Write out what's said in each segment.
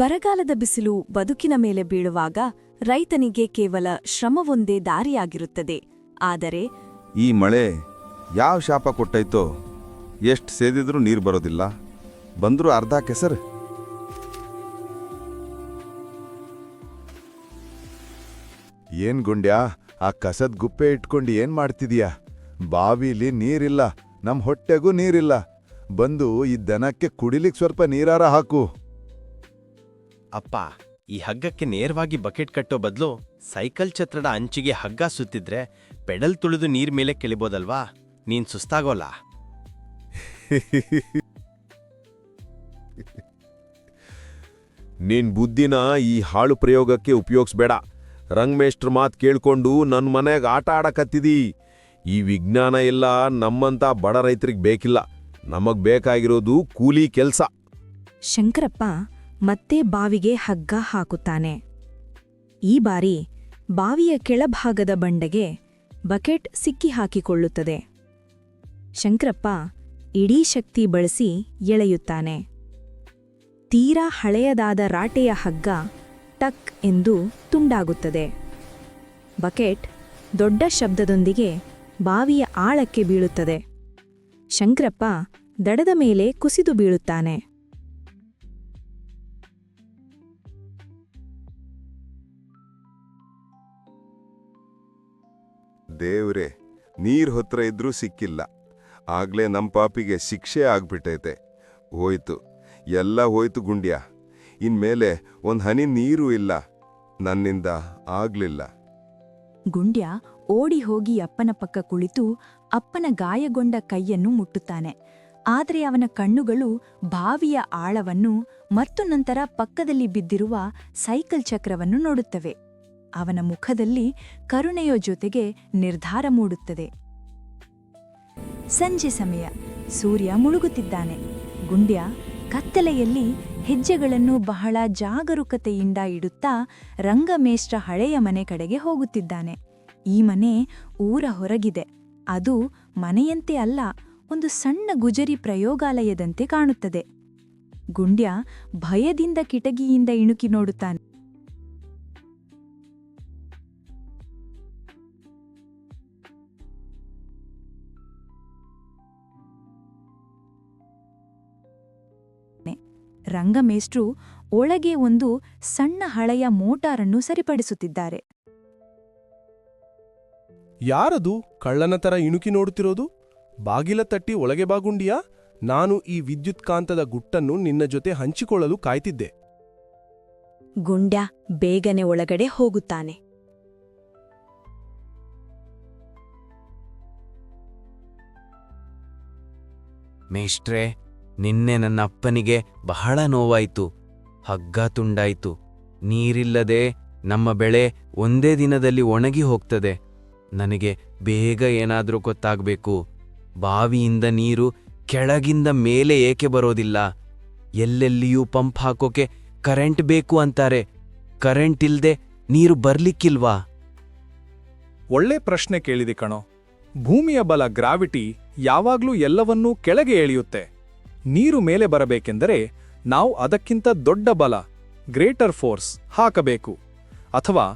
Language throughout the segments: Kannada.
ಬರಗಾಲದ ಬಿಸಿಲು ಬದುಕಿನ ಮೇಲೆ ಬೀಳುವಾಗ ರೈತನಿಗೆ ಕೇವಲ ಶ್ರಮವೊಂದೇ ದಾರಿಯಾಗಿರುತ್ತದೆ. ಆದರೆ ಈ ಮಳೆ ಯಾವ ಶಾಪ ಕೊಟ್ಟೈತೋ, ಎಷ್ಟು ಸೇದಿದ್ರೂ ನೀರು ಬರೋದಿಲ್ಲ. ಬಂದರೂ ಅರ್ಧ ಕೆಸರು. ಏನ್ ಗುಂಡ್ಯಾ, ಆ ಕಸದ್ ಗುಪ್ಪೆ ಇಟ್ಕೊಂಡು ಏನ್ ಮಾಡ್ತಿದೀಯಾ? ಬಾವಿಲಿ ನೀರಿಲ್ಲ, ನಮ್ ಹೊಟ್ಟೆಗೂ ನೀರಿಲ್ಲ. ಬಂದು ಈ ದನಕ್ಕೆ ಕುಡಿಲಿಕ್ಕೆ ಸ್ವಲ್ಪ ನೀರಾರ ಹಾಕು. ಅಪ್ಪ ಈ ಹಗ್ಗಕ್ಕೆ ನೇರವಾಗಿ ಬಕೆಟ್ ಕಟ್ಟೋ ಬದಲು ಸೈಕಲ್ ಛತ್ರದ ಅಂಚಿಗೆ ಹಗ್ಗ ಸುತ್ತಿದ್ರೆ ಪೆಡಲ್ ತುಳಿದು ನೀರ್ ಮೇಲೆ ಕೆಳಿಬೋದಲ್ವಾ? ನೀನ್ ಸುಸ್ತಾಗೋಲ್ಲ. ನಿನ್ ಬುದ್ಧಿನ ಈ ಹಾಳು ಪ್ರಯೋಗಕ್ಕೆ ಉಪಯೋಗಿಸ್ಬೇಡ. ರಂಗಮೇಷ್ಟ್ರ ಮಾತ್ ಕೇಳ್ಕೊಂಡು ನನ್ನ ಮನೆಗೆ ಆಟ ಆಡಕತ್ತಿದಿ. ಈ ವಿಜ್ಞಾನ ಎಲ್ಲ ನಮ್ಮಂತ ಬಡ ರೈತರಿಗೆ ಬೇಕಿಲ್ಲ. ನಮಗ್ ಬೇಕಾಗಿರೋದು ಕೂಲಿ ಕೆಲ್ಸ. ಶಂಕರಪ್ಪ ಮತ್ತೆ ಬಾವಿಗೆ ಹಗ್ಗ ಹಾಕುತ್ತಾನೆ. ಈ ಬಾರಿ ಬಾವಿಯ ಕೆಳಭಾಗದ ಬಂಡೆಗೆ ಬಕೆಟ್ ಸಿಕ್ಕಿ ಹಾಕಿಕೊಳ್ಳುತ್ತದೆ ಶಂಕರಪ್ಪ ಇಡೀ ಶಕ್ತಿ ಬಳಸಿ ಎಳೆಯುತ್ತಾನೆ. ತೀರಾ ಹಳೆಯದಾದ ರಾಟೆಯ ಹಗ್ಗ ಟಕ್ ಎಂದು ತುಂಡಾಗುತ್ತದೆ. ಬಕೆಟ್ ದೊಡ್ಡ ಶಬ್ದದೊಂದಿಗೆ ಬಾವಿಯ ಆಳಕ್ಕೆ ಬೀಳುತ್ತದೆ. ಶಂಕರಪ್ಪ ದಡದ ಮೇಲೆ ಕುಸಿದು ಬೀಳುತ್ತಾನೆ. ದೇವ್ರೆ, ನೀರ್ ಹತ್ರ ಇದ್ರೂ ಸಿಕ್ಕಿಲ್ಲ. ಆಗ್ಲೇ ನಮ್ ಪಾಪಿಗೆ ಶಿಕ್ಷೆ ಆಗ್ಬಿಟ್ಟೈತೆ. ಹೋಯ್ತು, ಎಲ್ಲ ಹೋಯ್ತು ಗುಂಡ್ಯ. ಇನ್ಮೇಲೆ ಒಂದ್ ಹನಿ ನೀರು ಇಲ್ಲ. ನನ್ನಿಂದ ಆಗ್ಲಿಲ್ಲ. ಗುಂಡ್ಯ ಓಡಿ ಹೋಗಿ ಅಪ್ಪನ ಪಕ್ಕ ಕುಳಿತು ಅಪ್ಪನ ಗಾಯಗೊಂಡ ಕೈಯನ್ನು ಮುಟ್ಟುತ್ತಾನೆ. ಆದರೆ ಅವನ ಕಣ್ಣುಗಳು ಬಾವಿಯ ಆಳವನ್ನು ಮತ್ತು ನಂತರ ಪಕ್ಕದಲ್ಲಿ ಬಿದ್ದಿರುವ ಸೈಕಲ್ ಚಕ್ರವನ್ನು ನೋಡುತ್ತವೆ. ಅವನ ಮುಖದಲ್ಲಿ ಕರುಣೆಯ ಜೊತೆಗೆ ನಿರ್ಧಾರ ಮೂಡುತ್ತದೆ. ಸಂಜೆ ಸಮಯ. ಸೂರ್ಯ ಮುಳುಗುತ್ತಿದ್ದಾನೆ. ಗುಂಡ್ಯ ಕತ್ತಲೆಯಲ್ಲಿ ಹೆಜ್ಜೆಗಳನ್ನು ಬಹಳ ಜಾಗರೂಕತೆಯಿಂದ ಇಡುತ್ತಾ ರಂಗಮೇಷ್ಟ್ರ ಹಳೆಯ ಮನೆ ಕಡೆಗೆ ಹೋಗುತ್ತಿದ್ದಾನೆ. ಈ ಮನೆ ಊರ ಹೊರಗಿದೆ. ಅದು ಮನೆಯಂತೆ ಅಲ್ಲ, ಒಂದು ಸಣ್ಣ ಗುಜರಿ ಪ್ರಯೋಗಾಲಯದಂತೆ ಕಾಣುತ್ತದೆ. ಗುಂಡ್ಯ ಭಯದಿಂದ ಕಿಟಕಿಯಿಂದ ಇಣುಕಿ ನೋಡುತ್ತಾನೆ. ರಂಗಮೇಷ್ಟ್ರು ಒಳಗೆ ಒಂದು ಸಣ್ಣ ಹಳೆಯ ಮೋಟಾರನ್ನು ಸರಿಪಡಿಸುತ್ತಿದ್ದಾರೆ. ಯಾರದು ಕಳ್ಳನ ತರ ಇಣುಕಿ ನೋಡುತ್ತಿರೋದು? ಬಾಗಿಲ ತಟ್ಟಿ ಒಳಗೆ ಬಾಗುಂಡಿಯಾ? ನಾನು ಈ ವಿದ್ಯುತ್ಕಾಂತದ ಗುಟ್ಟನ್ನು ನಿನ್ನ ಜೊತೆ ಹಂಚಿಕೊಳ್ಳಲು ಕಾಯ್ತಿದ್ದೆ. ಗುಂಡ್ಯ ಬೇಗನೆ ಒಳಗಡೆ ಹೋಗುತ್ತಾನೆ. ಮೇಷ್ಟ್ರೆ ನಿನ್ನೆ ನನ್ನ ಅಪ್ಪನಿಗೆ ಬಹಳ ನೋವಾಯಿತು. ಹಗ್ಗ ತುಂಡಾಯಿತು. ನೀರಿಲ್ಲದೆ ನಮ್ಮ ಬೆಳೆ ಒಂದೇ ದಿನದಲ್ಲಿ ಒಣಗಿ ಹೋಗ್ತದೆ. ನನಗೆ ಬೇಗ ಏನಾದರೂ ಗೊತ್ತಾಗಬೇಕು. ಬಾವಿಯಿಂದ ನೀರು ಕೆಳಗಿಂದ ಮೇಲೆ ಏಕೆ ಬರೋದಿಲ್ಲ? ಎಲ್ಲೆಲ್ಲಿಯೂ ಪಂಪ್ ಹಾಕೋಕೆ ಕರೆಂಟ್ ಬೇಕು ಅಂತಾರೆ. ಕರೆಂಟ್ ಇಲ್ದೆ ನೀರು ಬರ್ಲಿಕ್ಕಿಲ್ವಾ? ಒಳ್ಳೆ ಪ್ರಶ್ನೆ ಕೇಳಿದೆ ಕಣೋ. ಭೂಮಿಯ ಬಲ ಗ್ರಾವಿಟಿ ಯಾವಾಗ್ಲೂ ಎಲ್ಲವನ್ನೂ ಕೆಳಗೆ ಎಳೆಯುತ್ತೆ. ನೀರು ಮೇಲೆ ಬರಬೇಕೆಂದರೆ ನಾವು ಅದಕ್ಕಿಂತ ದೊಡ್ಡ ಬಲ ಗ್ರೇಟರ್ ಫೋರ್ಸ್ ಹಾಕಬೇಕು. ಅಥವಾ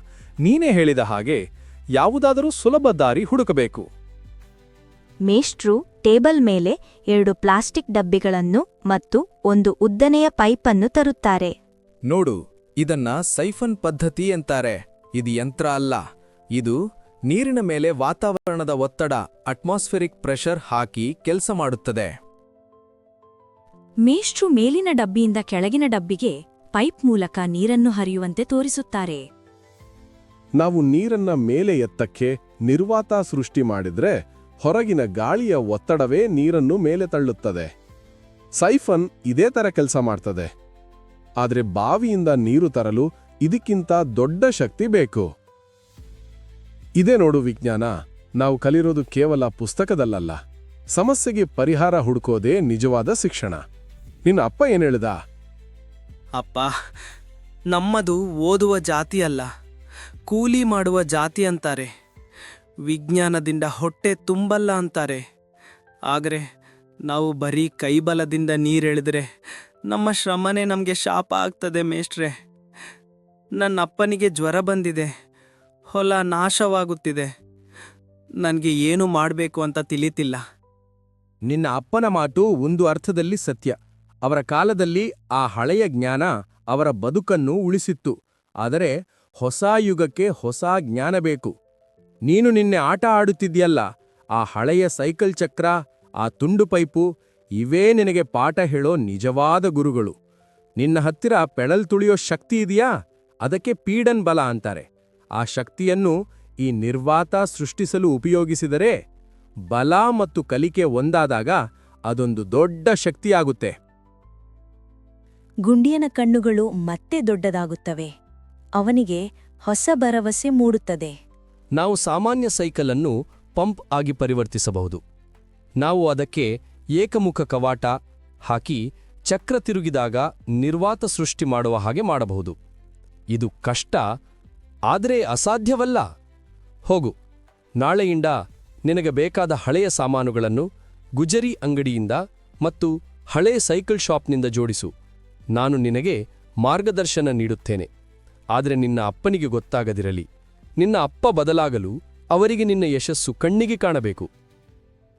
ನೀನೇ ಹೇಳಿದ ಹಾಗೆ ಯಾವುದಾದರೂ ಸುಲಭ ದಾರಿ ಹುಡುಕಬೇಕು. ಮೇಷ್ಟ್ರು ಟೇಬಲ್ ಮೇಲೆ ಎರಡು ಪ್ಲಾಸ್ಟಿಕ್ ಡಬ್ಬಿಗಳನ್ನು ಮತ್ತು ಒಂದು ಉದ್ದನೆಯ ಪೈಪನ್ನು ತರುತ್ತಾರೆ. ನೋಡು ಇದನ್ನ ಸೈಫನ್ ಪದ್ಧತಿ ಅಂತಾರೆ. ಇದು ಯಂತ್ರ ಅಲ್ಲ. ಇದು ನೀರಿನ ಮೇಲೆ ವಾತಾವರಣದ ಒತ್ತಡ ಅಟ್ಮಾಸ್ಫಿರಿಕ್ ಪ್ರೆಷರ್ ಹಾಕಿ ಕೆಲಸ ಮಾಡುತ್ತದೆ. ಮೇಷ್ಟ್ರು ಮೇಲಿನ ಡಬ್ಬಿಯಿಂದ ಕೆಳಗಿನ ಡಬ್ಬಿಗೆ ಪೈಪ್ ಮೂಲಕ ನೀರನ್ನು ಹರಿಯುವಂತೆ ತೋರಿಸುತ್ತಾರೆ. ನಾವು ನೀರನ್ನ ಮೇಲೆ ಎತ್ತಕ್ಕೆ ನಿರ್ವಾತ ಸೃಷ್ಟಿ ಮಾಡಿದ್ರೆ ಹೊರಗಿನ ಗಾಳಿಯ ಒತ್ತಡವೇ ನೀರನ್ನು ಮೇಲೆ ತಳ್ಳುತ್ತದೆ. ಸೈಫನ್ ಇದೇ ತರ ಕೆಲಸ ಮಾಡ್ತದೆ. ಆದರೆ ಬಾವಿಯಿಂದ ನೀರು ತರಲು ಇದಕ್ಕಿಂತ ದೊಡ್ಡ ಶಕ್ತಿ ಬೇಕು. ಇದೇ ನೋಡು ವಿಜ್ಞಾನ, ನಾವು ಕಲಿರೋದು ಕೇವಲ ಪುಸ್ತಕದಲ್ಲಲ್ಲ. ಸಮಸ್ಯೆಗೆ ಪರಿಹಾರ ಹುಡುಕೋದೇ ನಿಜವಾದ ಶಿಕ್ಷಣ. ನಿನ್ನ ಅಪ್ಪ ಏನ್ ಹೇಳ್ದ? ಅಪ್ಪ ನಮ್ಮದು ಓದುವ ಜಾತಿ ಅಲ್ಲ ಕೂಲಿ ಮಾಡುವ ಜಾತಿ ಅಂತಾರೆ. ವಿಜ್ಞಾನದಿಂದ ಹೊಟ್ಟೆ ತುಂಬಲ್ಲ ಅಂತಾರೆ. ಆದರೆ ನಾವು ಬರೀ ಕೈಬಲದಿಂದ ನೀರೆಳೆದ್ರೆ ನಮ್ಮ ಶ್ರಮನೇ ನಮಗೆ ಶಾಪ ಆಗ್ತದೆ ಮೇಷ್ಟ್ರೆ. ನನ್ನ ಅಪ್ಪನಿಗೆ ಜ್ವರ ಬಂದಿದೆ ಹೊಲ ನಾಶವಾಗುತ್ತಿದೆ. ನನಗೆ ಏನು ಮಾಡಬೇಕು ಅಂತ ತಿಳಿತಿಲ್ಲ. ನಿನ್ನ ಅಪ್ಪನ ಮಾತು ಒಂದು ಅರ್ಥದಲ್ಲಿ ಸತ್ಯ. ಅವರ ಕಾಲದಲ್ಲಿ ಆ ಹಳೆಯ ಜ್ಞಾನ ಅವರ ಬದುಕನ್ನು ಉಳಿಸಿತ್ತು. ಆದರೆ ಹೊಸ ಯುಗಕ್ಕೆ ಹೊಸ ಜ್ಞಾನ ಬೇಕು. ನೀನು ನಿನ್ನೆ ಆಟ ಆಡುತ್ತಿದ್ಯಲ್ಲ ಆ ಹಳೆಯ ಸೈಕಲ್ ಚಕ್ರ, ಆ ತುಂಡು ಪೈಪು, ಇವೇ ನಿನಗೆ ಪಾಠ ಹೇಳೋ ನಿಜವಾದ ಗುರುಗಳು. ನಿನ್ನ ಹತ್ತಿರ ಪೆಳಲ್ ತುಳಿಯೋ ಶಕ್ತಿ ಇದೆಯಾ? ಅದಕ್ಕೆ ಪೀಡನ್ ಬಲ ಅಂತಾರೆ. ಆ ಶಕ್ತಿಯನ್ನು ಈ ನಿರ್ವಾತ ಸೃಷ್ಟಿಸಲು ಉಪಯೋಗಿಸಿದರೆ ಬಲ ಮತ್ತು ಕಲಿಕೆ ಒಂದಾದಾಗ ಅದೊಂದು ದೊಡ್ಡ ಶಕ್ತಿಯಾಗುತ್ತೆ. ಗುಂಡಿಯನ ಕಣ್ಣುಗಳು ಮತ್ತೆ ದೊಡ್ಡದಾಗುತ್ತವೆ. ಅವನಿಗೆ ಹೊಸ ಭರವಸೆ ಮೂಡುತ್ತದೆ. ನಾವು ಸಾಮಾನ್ಯ ಸೈಕಲನ್ನು ಪಂಪ್ ಆಗಿ ಪರಿವರ್ತಿಸಬಹುದು. ನಾವು ಅದಕ್ಕೆ ಏಕಮುಖ ಕವಾಟ ಹಾಕಿ ಚಕ್ರ ತಿರುಗಿದಾಗ ನಿರ್ವಾತ ಸೃಷ್ಟಿ ಮಾಡುವ ಹಾಗೆ ಮಾಡಬಹುದು. ಇದು ಕಷ್ಟ, ಆದರೆ ಅಸಾಧ್ಯವಲ್ಲ. ಹೋಗು, ನಾಳೆಯಿಂದ ನಿನಗೆ ಬೇಕಾದ ಹಳೆಯ ಸಾಮಾನುಗಳನ್ನು ಗುಜರಿ ಅಂಗಡಿಯಿಂದ ಮತ್ತು ಹಳೆ ಸೈಕಲ್ ಶಾಪ್ನಿಂದ ಜೋಡಿಸು. ನಾನು ನಿನಗೆ ಮಾರ್ಗದರ್ಶನ ನೀಡುತ್ತೇನೆ. ಆದರೆ ನಿನ್ನ ಅಪ್ಪನಿಗೆ ಗೊತ್ತಾಗದಿರಲಿ. ನಿನ್ನ ಅಪ್ಪ ಬದಲಾಗಲು ಅವರಿಗೆ ನಿನ್ನ ಯಶಸ್ಸು ಕಣ್ಣಿಗೆ ಕಾಣಬೇಕು.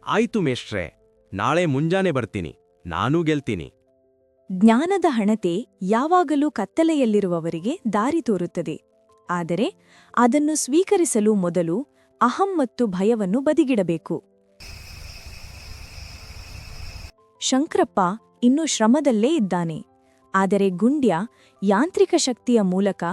ಆಯ್ತು ಮೇಷ್ಟ್ರೆ ನಾಳೆ ಮುಂಜಾನೆ ಬರ್ತೀನಿ ನಾನೂ ಗೆಲ್ತೀನಿ. ಜ್ಞಾನದ ಹಣತೆ ಯಾವಾಗಲೂ ಕತ್ತಲೆಯಲ್ಲಿರುವವರಿಗೆ ದಾರಿ ತೋರುತ್ತದೆ. ಆದರೆ ಅದನ್ನು ಸ್ವೀಕರಿಸಲು ಮೊದಲು ಅಹಂ ಮತ್ತು ಭಯವನ್ನು ಬದಿಗಿಡಬೇಕು. ಶಂಕ್ರಪ್ಪ ಇನ್ನೂ ಶ್ರಮದಲ್ಲೇ ಇದ್ದಾನೆ. ಆದರೆ ಗುಂಡ್ಯ ಯಾಂತ್ರಿಕ ಶಕ್ತಿಯ ಮೂಲಕ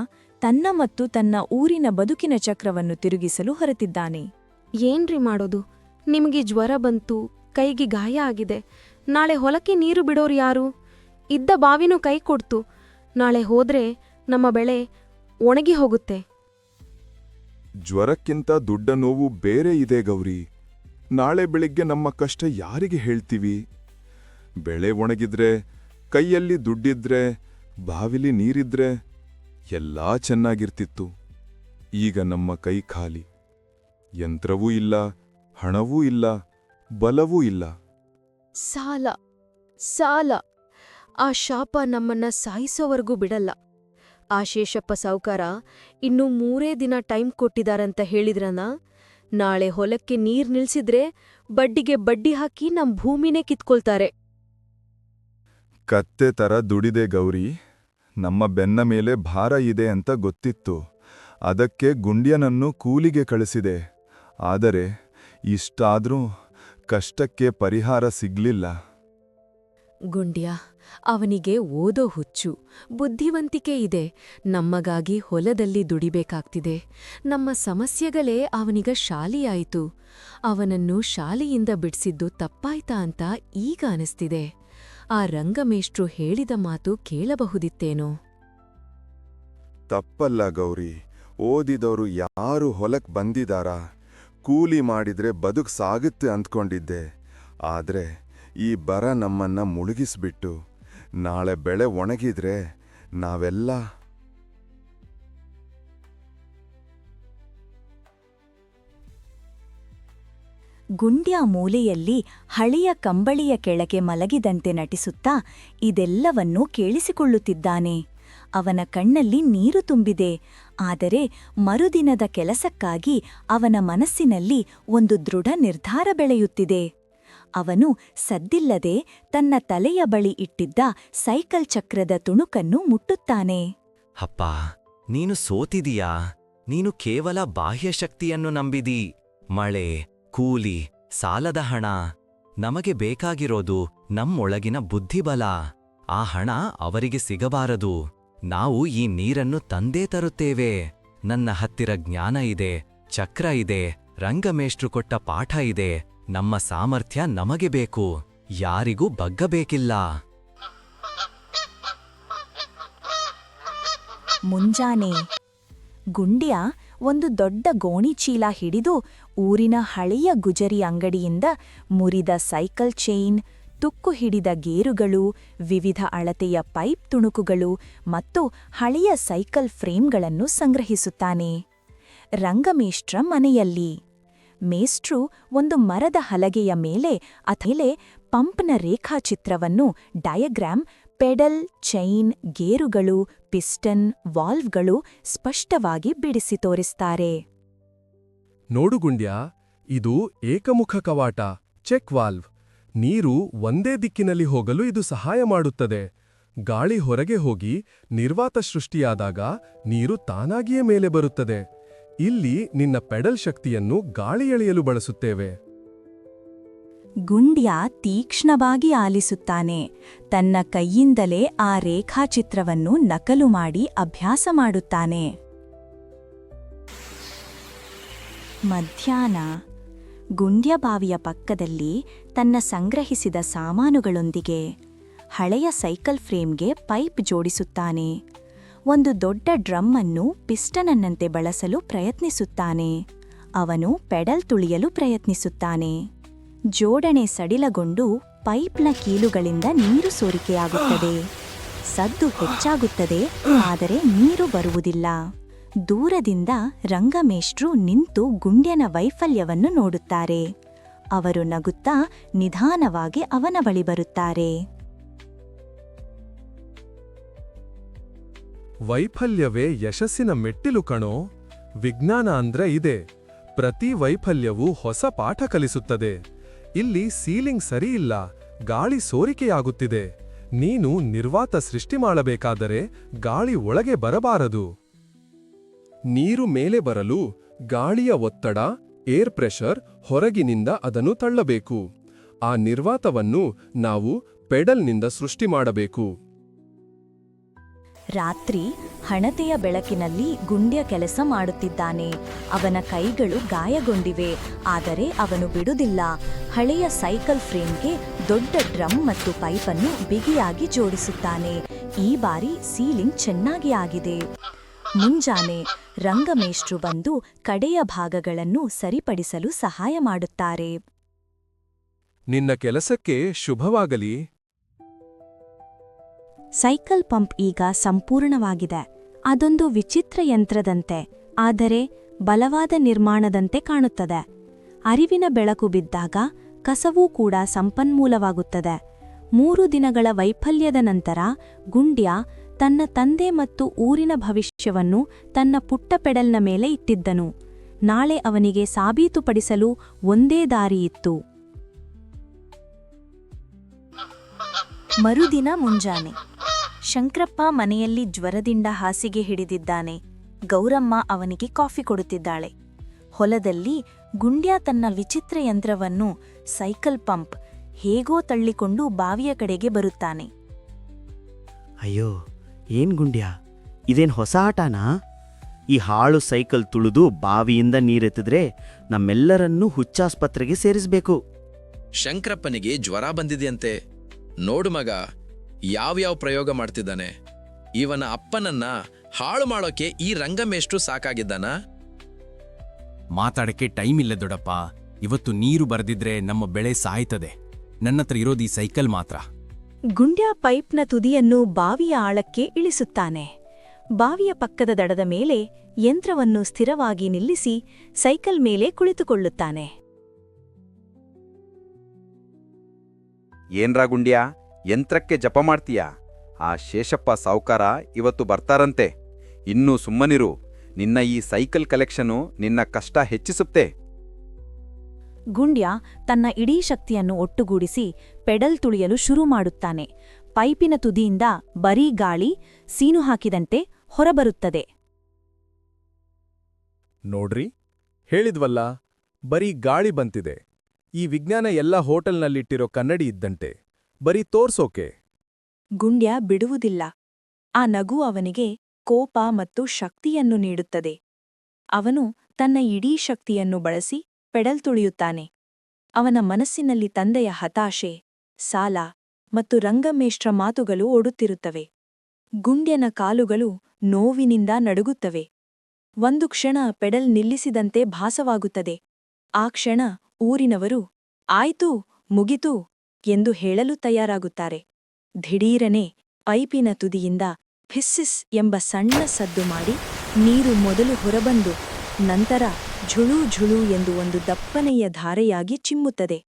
ತನ್ನ ಮತ್ತು ತನ್ನ ಊರಿನ ಬದುಕಿನ ಚಕ್ರವನ್ನು ತಿರುಗಿಸಲು ಹೊರತಿದ್ದಾನೆ ಏನ್ರಿ ಮಾಡೋದು? ನಿಮಗೆ ಜ್ವರ ಬಂತು ಕೈಗೆ ಗಾಯ ಆಗಿದೆ. ನಾಳೆ ಹೊಲಕ್ಕೆ ನೀರು ಬಿಡೋರು ಯಾರು? ಇದ್ದ ಬಾವಿನೂ ಕೈ ಕೊಡ್ತು. ನಾಳೆ ಹೋದ್ರೆ ನಮ್ಮ ಬೆಳೆ ಒಣಗಿ ಹೋಗುತ್ತೆ. ಜ್ವರಕ್ಕಿಂತ ದೊಡ್ಡ ನೋವು ಬೇರೆ ಇದೆ ಗೌರಿ. ನಾಳೆ ಬೆಳಿಗ್ಗೆ ನಮ್ಮ ಕಷ್ಟ ಯಾರಿಗೆ ಹೇಳ್ತೀವಿ? ಬೆಳೆ ಒಣಗಿದ್ರೆ ಕೈಯಲ್ಲಿ ದುಡ್ಡಿದ್ರೆ, ಬಾವಿಲಿ ನೀರಿದ್ರೆ ಎಲ್ಲಾ ಚೆನ್ನಾಗಿರ್ತಿತ್ತು. ಈಗ ನಮ್ಮ ಕೈ ಖಾಲಿ. ಯಂತ್ರವೂ ಇಲ್ಲ, ಹಣವೂ ಇಲ್ಲ, ಬಲವೂ ಇಲ್ಲ. ಸಾಲ ಸಾಲ. ಆ ಶಾಪ ನಮ್ಮನ್ನ ಸಾಯಿಸೋವರೆಗೂ ಬಿಡಲ್ಲ. ಆ ಶೇಷಪ್ಪ ಸಾವುಕಾರ ಇನ್ನು ಮೂರೇ ದಿನ ಟೈಮ್ ಕೊಟ್ಟಿದಾರಂತ ಹೇಳಿದ್ರನ? ನಾಳೆ ಹೊಲಕ್ಕೆ ನೀರ್ ನಿಲ್ಸಿದ್ರೆ ಬಡ್ಡಿಗೆ ಬಡ್ಡಿ ಹಾಕಿ ನಮ್ ಭೂಮಿನೇ ಕಿತ್ಕೊಳ್ತಾರೆ. ಕತ್ತೆ ತರ ದುಡಿದೆ ಗೌರಿ. ನಮ್ಮ ಬೆನ್ನ ಮೇಲೆ ಭಾರ ಇದೆ ಅಂತ ಗೊತ್ತಿತ್ತು. ಅದಕ್ಕೆ ಗುಂಡ್ಯನನ್ನು ಕೂಲಿಗೆ ಕಳಿಸಿದೆ. ಆದರೆ ಇಷ್ಟಾದ್ರೂ ಕಷ್ಟಕ್ಕೆ ಪರಿಹಾರ ಸಿಗ್ಲಿಲ್ಲ. ಗುಂಡ್ಯ, ಅವನಿಗೆ ಓದೋ ಹುಚ್ಚು, ಬುದ್ಧಿವಂತಿಕೆ ಇದೆ. ನಮ್ಮಗಾಗಿ ಹೊಲದಲ್ಲಿ ದುಡಿಬೇಕಾಗ್ತಿದೆ. ನಮ್ಮ ಸಮಸ್ಯೆಗಳೇ ಅವನಿಗ ಶಾಲಿಯಾಯಿತು. ಅವನನ್ನು ಶಾಲೆಯಿಂದ ಬಿಡಿಸಿದ್ದು ತಪ್ಪಾಯ್ತಾ ಅಂತ ಈಗ ಅನಿಸ್ತಿದೆ. ಆ ರಂಗಮೇಷ್ಟ್ರು ಹೇಳಿದ ಮಾತು ಕೇಳಬಹುದಿತ್ತೇನೋ? ತಪ್ಪಲ್ಲ ಗೌರಿ. ಓದಿದವರು ಯಾರು ಹೊಲಕ್ ಬಂದಿದಾರಾ? ಕೂಲಿ ಮಾಡಿದ್ರೆ ಬದುಕ್ ಸಾಗುತ್ತೆ ಅಂದ್ಕೊಂಡಿದ್ದೆ. ಆದ್ರೆ ಈ ಬರ ನಮ್ಮನ್ನ ಮುಳುಗಿಸ್ಬಿಟ್ಟು, ನಾಳೆ ಬೆಳೆ ಒಣಗಿದ್ರೆ ನಾವೆಲ್ಲ ಗುಂಡ್ಯ ಮೂಲೆಯಲ್ಲಿ ಹಳೆಯ ಕಂಬಳಿಯ ಕೆಳಗೆ ಮಲಗಿದಂತೆ ನಟಿಸುತ್ತಾ ಇದೆಲ್ಲವನ್ನೂ ಕೇಳಿಸಿಕೊಳ್ಳುತ್ತಿದ್ದಾನೆ. ಅವನ ಕಣ್ಣಲ್ಲಿ ನೀರು ತುಂಬಿದೆ. ಆದರೆ ಮರುದಿನದ ಕೆಲಸಕ್ಕಾಗಿ ಅವನ ಮನಸ್ಸಿನಲ್ಲಿ ಒಂದು ದೃಢ ನಿರ್ಧಾರ ಬೆಳೆಯುತ್ತಿದೆ. ಅವನು ಸದ್ದಿಲ್ಲದೆ ತನ್ನ ತಲೆಯ ಬಳಿ ಇಟ್ಟಿದ್ದ ಸೈಕಲ್ ಚಕ್ರದ ತುಣುಕನ್ನು ಮುಟ್ಟುತ್ತಾನೆ. ಅಪ್ಪ, ನೀನು ಸೋತಿದೀಯಾ? ನೀನು ಕೇವಲ ಬಾಹ್ಯಶಕ್ತಿಯನ್ನು ನಂಬಿದಿ. ಮಳೆ ಕೂಲಿ, ಸಾಲದ ಹಣ, ನಮಗೆ ಬೇಕಾಗಿರೋದು ನಮ್ಮೊಳಗಿನ ಬುದ್ಧಿಬಲ. ಆ ಹಣ ಅವರಿಗೆ ಸಿಗಬಾರದು. ನಾವು ಈ ನೀರನ್ನು ತಂದೇ ತರುತ್ತೇವೆ. ನನ್ನ ಹತ್ತಿರ ಜ್ಞಾನ ಇದೆ, ಚಕ್ರ ಇದೆ, ರಂಗಮೇಷ್ಟ್ರು ಕೊಟ್ಟ ಪಾಠ ಇದೆ. ನಮ್ಮ ಸಾಮರ್ಥ್ಯ ನಮಗೆ ಬೇಕು. ಯಾರಿಗೂ ಬಗ್ಗಬೇಕಿಲ್ಲ. ಮುಂಜಾನೆ ಗುಂಡ್ಯ ಒಂದು ದೊಡ್ಡ ಗೋಣಿಚೀಲ ಹಿಡಿದು ಊರಿನ ಹಳೆಯ ಗುಜರಿ ಅಂಗಡಿಯಿಂದ ಮುರಿದ ಸೈಕಲ್ ಚೈನ್, ತುಕ್ಕು ಹಿಡಿದ ಗೇರುಗಳು, ವಿವಿಧ ಅಳತೆಯ ಪೈಪ್ ತುಣುಕುಗಳು ಮತ್ತು ಹಳೆಯ ಸೈಕಲ್ ಫ್ರೇಮ್ಗಳನ್ನು ಸಂಗ್ರಹಿಸುತ್ತಾನೆ. ರಂಗಮೇಷ್ಟ್ರ ಮನೆಯಲ್ಲಿ. ಮೇಷ್ಟ್ರು ಒಂದು ಮರದ ಹಲಗೆಯ ಮೇಲೆ ಅಥೆಲೆ ಪಂಪ್ನ ರೇಖಾಚಿತ್ರವನ್ನು ಡಯಾಗ್ರಾಮ್, ಪೆಡಲ್, ಚೈನ್, ಗೇರುಗಳು, ಪಿಸ್ಟನ್, ವಾಲ್ವ್ಗಳು ಸ್ಪಷ್ಟವಾಗಿ ಬಿಡಿಸಿ ತೋರಿಸ್ತಾರೆ. ನೋಡು ಗುಂಡ್ಯಾ, ಇದು ಏಕಮುಖ ಕವಾಟ, ಚೆಕ್ ವಾಲ್ವ್. ನೀರು ಒಂದೇ ದಿಕ್ಕಿನಲ್ಲಿ ಹೋಗಲು ಇದು ಸಹಾಯ ಮಾಡುತ್ತದೆ. ಗಾಳಿ ಹೊರಗೆ ಹೋಗಿ ನಿರ್ವಾತ ಸೃಷ್ಟಿಯಾದಾಗ ನೀರು ತಾನಾಗಿಯೇ ಮೇಲೆ ಬರುತ್ತದೆ. ಇಲ್ಲಿ ನಿನ್ನ ಪೆಡಲ್ ಶಕ್ತಿಯನ್ನು ಗಾಳಿ ಎಳೆಯಲು ಬಳಸುತ್ತೇವೆ. ಗುಂಡ್ಯ ತೀಕ್ಷ್ಣವಾಗಿ ಆಲಿಸುತ್ತಾನೆ. ತನ್ನ ಕೈಯಿಂದಲೇ ಆ ರೇಖಾಚಿತ್ರವನ್ನು ನಕಲು ಮಾಡಿ ಅಭ್ಯಾಸ ಮಾಡುತ್ತಾನೆ. ಮಧ್ಯಾಹ್ನ ಗುಂಡ್ಯಬಾವಿಯ ಪಕ್ಕದಲ್ಲಿ ತನ್ನ ಸಂಗ್ರಹಿಸಿದ ಸಾಮಾನುಗಳೊಂದಿಗೆ ಹಳೆಯ ಸೈಕಲ್ ಫ್ರೇಮ್ಗೆ ಪೈಪ್ ಜೋಡಿಸುತ್ತಾನೆ. ಒಂದು ದೊಡ್ಡ ಡ್ರಮ್ ಅನ್ನು ಪಿಸ್ಟನನ್ನಂತೆ ಬಳಸಲು ಪ್ರಯತ್ನಿಸುತ್ತಾನೆ. ಅವನು ಪೆಡಲ್ ತುಳಿಯಲು ಪ್ರಯತ್ನಿಸುತ್ತಾನೆ. ಜೋಡಣೆ ಸಡಿಲಗೊಂಡು ಪೈಪ್ನ ಕೀಲುಗಳಿಂದ ನೀರು ಸೋರಿಕೆಯಾಗುತ್ತದೆ. ಸದ್ದು ಹೆಚ್ಚಾಗುತ್ತದೆ, ಆದರೆ ನೀರು ಬರುವುದಿಲ್ಲ. ದೂರದಿಂದ ರಂಗಮೇಷ್ಟ್ರು ನಿಂತು ಗುಂಡ್ಯನ ವೈಫಲ್ಯವನ್ನು ನೋಡುತ್ತಾರೆ. ಅವರು ನಗುತ್ತಾ ನಿಧಾನವಾಗಿ ಅವನ ಬಳಿ ಬರುತ್ತಾರೆ. ವೈಫಲ್ಯವೇ ಯಶಸ್ಸಿನ ಮೆಟ್ಟಿಲು ಕಣೋ. ವಿಜ್ಞಾನ ಅಂದ್ರೆ ಇದೆ. ಪ್ರತಿ ವೈಫಲ್ಯವೂ ಹೊಸ ಪಾಠ ಕಲಿಸುತ್ತದೆ. ಇಲ್ಲಿ ಸೀಲಿಂಗ್ ಸರಿಯಿಲ್ಲ ಗಾಳಿ ಸೋರಿಕೆಯಾಗುತ್ತಿದೆ. ನೀನು ನಿರ್ವಾತ ಸೃಷ್ಟಿ ಮಾಡಬೇಕಾದರೆ ಗಾಳಿ ಒಳಗೆ ಬರಬಾರದು. ನೀರು ಮೇಲೆ ಬರಲು ಗಾಳಿಯ ಒತ್ತಡ ಏರ್ ಪ್ರೆಷರ್ ಹೊರಗಿನಿಂದ ಅದನ್ನು ತಳ್ಳಬೇಕು. ಆ ನಿರ್ವಾತವನ್ನು ನಾವು ಪೆಡಲ್ನಿಂದ ಸೃಷ್ಟಿ ಮಾಡಬೇಕು. ರಾತ್ರಿ ಹಣತೆಯ ಬೆಳಕಿನಲ್ಲಿ ಗುಂಡ್ಯ ಕೆಲಸ ಮಾಡುತ್ತಿದ್ದಾನೆ. ಅವನ ಕೈಗಳು ಗಾಯಗೊಂಡಿವೆ, ಆದರೆ ಅವನು ಬಿಡುದಿಲ್ಲ ಹಳೆಯ ಸೈಕಲ್ ಫ್ರೇಮ್ಗೆ ದೊಡ್ಡ ಡ್ರಮ್ ಮತ್ತು ಪೈಪನ್ನು ಬಿಗಿಯಾಗಿ ಜೋಡಿಸುತ್ತಾನೆ. ಈ ಬಾರಿ ಸೀಲಿಂಗ್ ಚೆನ್ನಾಗಿ ಆಗಿದೆ. ಮುಂಜಾನೆ ರಂಗಮೇಷ್ಟ್ರು ಬಂದು ಕಡೆಯ ಭಾಗಗಳನ್ನು ಸರಿಪಡಿಸಲು ಸಹಾಯ ಮಾಡುತ್ತಾರೆ. ನಿನ್ನ ಕೆಲಸಕ್ಕೆ ಶುಭವಾಗಲಿ. ಸೈಕಲ್ ಪಂಪ್ ಈಗ ಸಂಪೂರ್ಣವಾಗಿದೆ. ಅದೊಂದು ವಿಚಿತ್ರ ಯಂತ್ರದಂತೆ ಆದರೆ ಬಲವಾದ ನಿರ್ಮಾಣದಂತೆ ಕಾಣುತ್ತದೆ. ಅರಿವಿನ ಬೆಳಕು ಬಿದ್ದಾಗ ಕಸವೂ ಕೂಡ ಸಂಪನ್ಮೂಲವಾಗುತ್ತದೆ. ಮೂರು ದಿನಗಳ ವೈಫಲ್ಯದ ನಂತರ ಗುಂಡ್ಯ ತನ್ನ ತಂದೆ ಮತ್ತು ಊರಿನ ಭವಿಷ್ಯವನ್ನು ತನ್ನ ಪುಟ್ಟ ಪೆಡಲ್ನ ಮೇಲೆ ಇಟ್ಟಿದ್ದನು. ನಾಳೆ ಅವನಿಗೆ ಸಾಬೀತುಪಡಿಸಲು ಒಂದೇ ದಾರಿಯಿತ್ತು ಮರುದಿನ ಮುಂಜಾನೆ. ಶಂಕ್ರಪ್ಪ ಮನೆಯಲ್ಲಿ ಜ್ವರದಿಂದ ಹಾಸಿಗೆ ಹಿಡಿದಿದ್ದಾನೆ. ಗೌರಮ್ಮ ಅವನಿಗೆ ಕಾಫಿ ಕೊಡುತ್ತಿದ್ದಾಳೆ. ಹೊಲದಲ್ಲಿ ಗುಂಡ್ಯ ತನ್ನ ವಿಚಿತ್ರ ಯಂತ್ರವನ್ನು ಸೈಕಲ್ ಪಂಪ್ ಹೇಗೋ ತಳ್ಳಿಕೊಂಡು ಬಾವಿಯ ಕಡೆಗೆ ಬರುತ್ತಾನೆ. ಅಯ್ಯೋ ಏನ್ ಗುಂಡ್ಯ? ಇದೇನ್ ಹೊಸ ಆಟನಾ? ಈ ಹಾಳು ಸೈಕಲ್ ತುಳಿದು ಬಾವಿಯಿಂದ ನೀರೆತ್ತಿದ್ರೆ ನಮ್ಮೆಲ್ಲರನ್ನೂ ಹುಚ್ಚಾಸ್ಪತ್ರೆಗೆ ಸೇರಿಸ್ಬೇಕು. ಶಂಕರಪ್ಪನಿಗೆ ಜ್ವರ ಬಂದಿದೆಯಂತೆ. ನೋಡು ಮಗ ಯಾವ್ಯಾವ ಪ್ರಯೋಗ ಮಾಡ್ತಿದ್ದಾನೆ? ಇವನ ಅಪ್ಪನನ್ನ ಹಾಳು ಮಾಡೋಕೆ ಈ ರಂಗಮೇಷ್ಟು ಸಾಕಾಗಿದ್ದಾನ? ಮಾತಾಡಕ್ಕೆ ಟೈಮ್ ಇಲ್ಲ ದೊಡಪ್ಪ. ಇವತ್ತು ನೀರು ಬರೆದಿದ್ರೆ ನಮ್ಮ ಬೆಳೆ ಸಾಯ್ತದೆ. ನನ್ನತ್ರ ಇರೋದು ಈ ಸೈಕಲ್ ಮಾತ್ರ. ಗುಂಡ್ಯ ಪೈಪ್ನ ತುದಿಯನ್ನು ಬಾವಿಯ ಆಳಕ್ಕೆ ಇಳಿಸುತ್ತಾನೆ. ಬಾವಿಯ ಪಕ್ಕದ ದಡದ ಮೇಲೆ ಯಂತ್ರವನ್ನು ಸ್ಥಿರವಾಗಿ ನಿಲ್ಲಿಸಿ ಸೈಕಲ್ ಮೇಲೆ ಕುಳಿತುಕೊಳ್ಳುತ್ತಾನೆ. ಏನ್ರಾ ಗುಂಡ್ಯಾ ಯಂತ್ರಕ್ಕೆ ಜಪ ಮಾಡ್ತೀಯಾ? ಆ ಶೇಷಪ್ಪ ಸಾವುಕಾರ ಇವತ್ತು ಬರ್ತಾರಂತೆ. ಇನ್ನೂ ಸುಮ್ಮನಿರು ನಿನ್ನ ಈ ಸೈಕಲ್ ಕಲೆಕ್ಷನು ನಿನ್ನ ಕಷ್ಟ ಹೆಚ್ಚಿಸುತ್ತೆ. ಗುಂಡ್ಯ ತನ್ನ ಇಡೀ ಶಕ್ತಿಯನ್ನು ಒಟ್ಟುಗೂಡಿಸಿ ಪೆಡಲ್ ತುಳಿಯಲು ಶುರು ಮಾಡುತ್ತಾನೆ. ಪೈಪಿನ ತುದಿಯಿಂದ ಬರೀ ಗಾಳಿ ಸೀನು ಹಾಕಿದಂತೆ ಹೊರಬರುತ್ತದೆ. ನೋಡ್ರಿ ಹೇಳಿದ್ವಲ್ಲ ಬರೀ ಗಾಳಿ ಬಂತಿದೆ. ಈ ವಿಜ್ಞಾನ ಎಲ್ಲ ಹೋಟೆಲ್ನಲ್ಲಿಟ್ಟಿರೋ ಕನ್ನಡಿ ಇದ್ದಂತೆ. ಬರೀ ತೋರ್ಸೋಕೆ. ಗುಂಡ್ಯ ಬಿಡುವುದಿಲ್ಲ. ಆ ನಗು ಅವನಿಗೆ ಕೋಪ ಮತ್ತು ಶಕ್ತಿಯನ್ನು ನೀಡುತ್ತದೆ. ಅವನು ತನ್ನ ಇಡೀ ಶಕ್ತಿಯನ್ನು ಬಳಸಿ ಪೆಡಲ್ ತುಳಿಯುತ್ತಾನೆ. ಅವನ ಮನಸ್ಸಿನಲ್ಲಿ ತಂದೆಯ ಹತಾಶೆ ಸಾಲ ಮತ್ತು ರಂಗಮೇಷ್ಟ್ರ ಮಾತುಗಳು ಓಡುತ್ತಿರುತ್ತವೆ. ಗುಂಡ್ಯನ ಕಾಲುಗಳು ನೋವಿನಿಂದ ನಡುಗುತ್ತವೆ. ಒಂದು ಕ್ಷಣ ಪೆಡಲ್ ನಿಲ್ಲಿಸಿದಂತೆ ಭಾಸವಾಗುತ್ತದೆ. ಆ ಕ್ಷಣ ಊರಿನವರು, ಆಯ್ತು, ಮುಗಿತು ಎಂದು ಹೇಳಲು ತಯಾರಾಗುತ್ತಾರೆ. ಧಿಡೀರನೆ ಪೈಪಿನ ತುದಿಯಿಂದ ಫಿಸ್ಸಿಸ್ ಎಂಬ ಸಣ್ಣ ಸದ್ದು ಮಾಡಿ ನೀರು ಮೊದಲು ಹೊರಬಂದು ನಂತರ ಝುಳು ಝುಳು ಎಂದು ಒಂದು ದಪ್ಪನೆಯ ಧಾರೆಯಾಗಿ ಚಿಮ್ಮುತ್ತದೆ.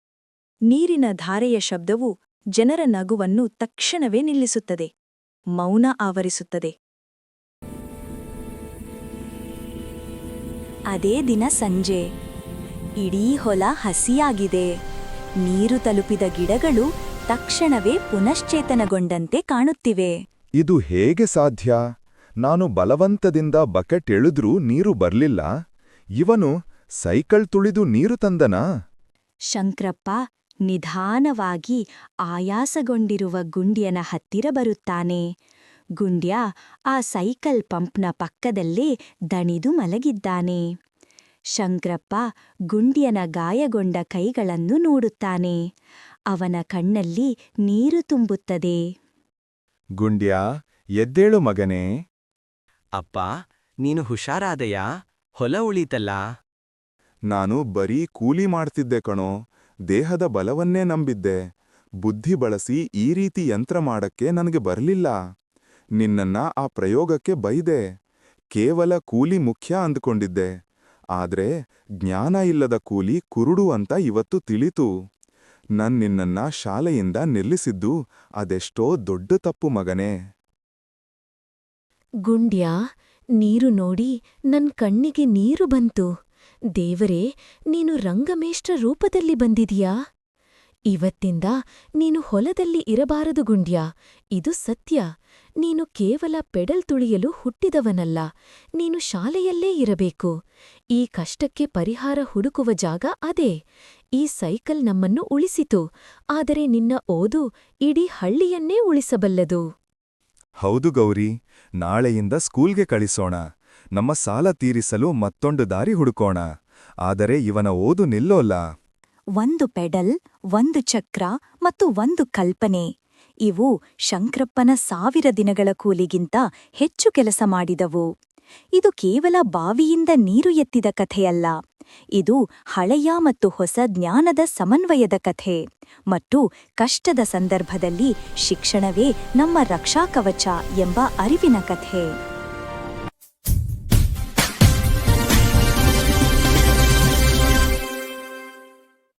ನೀರಿನ ಧಾರೆಯ ಶಬ್ದವು ಜನರ ನಗುವನ್ನು ತಕ್ಷಣವೇ ನಿಲ್ಲಿಸುತ್ತದೆ ಮೌನ ಆವರಿಸುತ್ತದೆ. ಅದೇ ದಿನ ಸಂಜೆ. ಇಡೀ ಹೊಲ ಹಸಿಯಾಗಿದೆ. ನೀರು ತಲುಪಿದ ಗಿಡಗಳು ತಕ್ಷಣವೇ ಪುನಶ್ಚೇತನಗೊಂಡಂತೆ ಕಾಣುತ್ತಿವೆ. ಇದು ಹೇಗೆ ಸಾಧ್ಯ? ನಾನು ಬಲವಂತದಿಂದ ಬಕೆಟ್ ಎಳೆದ್ರೂ ನೀರು ಬರ್ಲಿಲ್ಲ. ಇವನು ಸೈಕಲ್ ತುಳಿದು ನೀರು ತಂದನಾ? ಶಂಕ್ರಪ್ಪ ನಿಧಾನವಾಗಿ ಆಯಾಸಗೊಂಡಿರುವ ಗುಂಡ್ಯನ ಹತ್ತಿರ ಬರುತ್ತಾನೆ. ಗುಂಡ್ಯ ಆ ಸೈಕಲ್ ಪಂಪ್ನ ಪಕ್ಕದಲ್ಲೇ ದಣಿದು ಮಲಗಿದ್ದಾನೆ. ಶಂಕ್ರಪ್ಪ ಗುಂಡ್ಯನ ಗಾಯಗೊಂಡ ಕೈಗಳನ್ನು ನೋಡುತ್ತಾನೆ. ಅವನ ಕಣ್ಣಲ್ಲಿ ನೀರು ತುಂಬುತ್ತದೆ. ಗುಂಡ್ಯ ಎದ್ದೇಳು ಮಗನೇ. ಅಪ್ಪ ನೀನು ಹುಷಾರಾದೆಯಾ? ಹೊಲ ಉಳೀತಲ್ಲ? ನಾನು ಬರೀ ಕೂಲಿ ಮಾಡ್ತಿದ್ದೆ ಕಣೋ. ದೇಹದ ಬಲವನ್ನೇ ನಂಬಿದ್ದೆ. ಬುದ್ಧಿ ಬಳಸಿ ಈ ರೀತಿ ಯಂತ್ರ ಮಾಡಕ್ಕೆ ನನಗೆ ಬರಲಿಲ್ಲ. ನಿನ್ನನ್ನ ಆ ಪ್ರಯೋಗಕ್ಕೆ ಬೈದೆ. ಕೇವಲ ಕೂಲಿ ಮುಖ್ಯ ಅಂದ್ಕೊಂಡಿದ್ದೆ. ಆದ್ರೆ ಜ್ಞಾನ ಇಲ್ಲದ ಕೂಲಿ ಕುರುಡು ಅಂತ ಇವತ್ತು ತಿಳಿತು. ನನ್ ನಿನ್ನನ್ನ ಶಾಲೆಯಿಂದ ನಿಲ್ಲಿಸಿದ್ದು ಅದೆಷ್ಟೋ ದೊಡ್ಡ ತಪ್ಪು ಮಗನೇ. ಗುಂಡ್ಯಾ, ನೀರು ನೋಡಿ ನನ್ ಕಣ್ಣಿಗೆ ನೀರು ಬಂತು. ದೇವರೇ, ನೀನು ರಂಗಮೇಷ್ಟ್ರ ರೂಪದಲ್ಲಿ ಬಂದಿದೀಯಾ? ಇವತ್ತಿಂದ ನೀನು ಹೊಲದಲ್ಲಿ ಇರಬಾರದು ಗುಂಡ್ಯ. ಇದು ಸತ್ಯ. ನೀನು ಕೇವಲ ಪೆಡಲ್ ತುಳಿಯಲು ಹುಟ್ಟಿದವನಲ್ಲ. ನೀನು ಶಾಲೆಯಲ್ಲೇ ಇರಬೇಕು. ಈ ಕಷ್ಟಕ್ಕೆ ಪರಿಹಾರ ಹುಡುಕುವ ಜಾಗ ಅದೇ. ಈ ಸೈಕಲ್ ನಮ್ಮನ್ನು ಉಳಿಸಿತು. ಆದರೆ ನಿನ್ನ ಓದು ಇಡೀ ಹಳ್ಳಿಯನ್ನೇ ಉಳಿಸಬಲ್ಲದು. ಹೌದು ಗೌರಿ. ನಾಳೆಯಿಂದ ಸ್ಕೂಲ್ಗೆ ಕಳಿಸೋಣ. ನಮ್ಮ ಸಾಲ ತೀರಿಸಲು ಮತ್ತೊಂದು ದಾರಿ ಹುಡುಕೋಣ. ಆದರೆ ಇವನ ಓದು ನಿಲ್ಲೋಲ್ಲ. ಒಂದು ಪೆಡಲ್, ಒಂದು ಚಕ್ರ ಮತ್ತು ಒಂದು ಕಲ್ಪನೆ. ಇವು ಶಂಕ್ರಪ್ಪನ ಸಾವಿರ ದಿನಗಳ ಕೂಲಿಗಿಂತ ಹೆಚ್ಚು ಕೆಲಸ ಮಾಡಿದವು. ಇದು ಕೇವಲ ಬಾವಿಯಿಂದ ನೀರು ಎತ್ತಿದ ಕಥೆಯಲ್ಲ. ಇದು ಹಳೆಯ ಮತ್ತು ಹೊಸ ಜ್ಞಾನದ ಸಮನ್ವಯದ ಕಥೆ. ಮತ್ತು ಕಷ್ಟದ ಸಂದರ್ಭದಲ್ಲಿ ಶಿಕ್ಷಣವೇ ನಮ್ಮ ರಕ್ಷಾಕವಚ ಎಂಬ ಅರಿವಿನ ಕಥೆ.